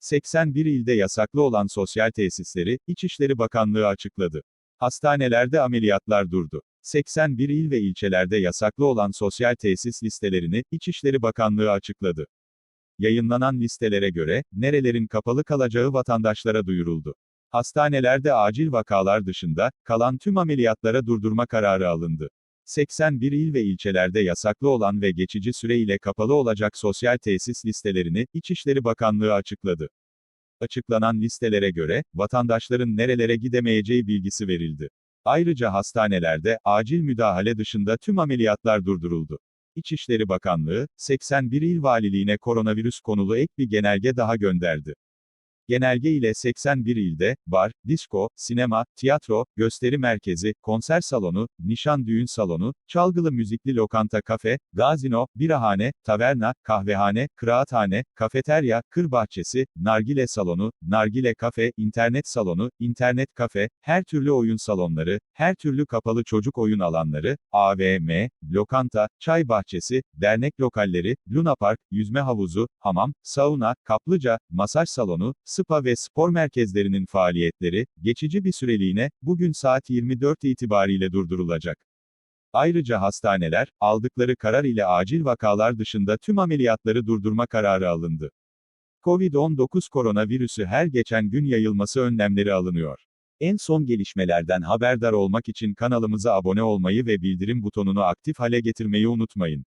81 ilde yasaklı olan sosyal tesisleri, İçişleri Bakanlığı açıkladı. Hastanelerde ameliyatlar durdu. 81 il ve ilçelerde yasaklı olan sosyal tesis listelerini, İçişleri Bakanlığı açıkladı. Yayınlanan listelere göre, nerelerin kapalı kalacağı vatandaşlara duyuruldu. Hastanelerde acil vakalar dışında, kalan tüm ameliyatlara durdurma kararı alındı. 81 il ve ilçelerde yasaklı olan ve geçici süre ile kapalı olacak sosyal tesis listelerini, İçişleri Bakanlığı açıkladı. Açıklanan listelere göre, vatandaşların nerelere gidemeyeceği bilgisi verildi. Ayrıca hastanelerde, acil müdahale dışında tüm ameliyatlar durduruldu. İçişleri Bakanlığı, 81 il valiliğine koronavirüs konulu ek bir genelge daha gönderdi. Genelge ile 81 ilde, bar, disko, sinema, tiyatro, gösteri merkezi, konser salonu, nişan düğün salonu, çalgılı müzikli lokanta kafe, gazino, birahane, taverna, kahvehane, kıraathane, kafeterya, kır bahçesi, nargile salonu, nargile kafe, internet salonu, internet kafe, her türlü oyun salonları, her türlü kapalı çocuk oyun alanları, AVM, lokanta, çay bahçesi, dernek lokalleri, lunapark, yüzme havuzu, hamam, sauna, kaplıca, masaj salonu, spa ve spor merkezlerinin faaliyetleri, geçici bir süreliğine, bugün saat 24 itibariyle durdurulacak. Ayrıca hastaneler, aldıkları karar ile acil vakalar dışında tüm ameliyatları durdurma kararı alındı. Covid-19 koronavirüsü her geçen gün yayılması önlemleri alınıyor. En son gelişmelerden haberdar olmak için kanalımıza abone olmayı ve bildirim butonunu aktif hale getirmeyi unutmayın.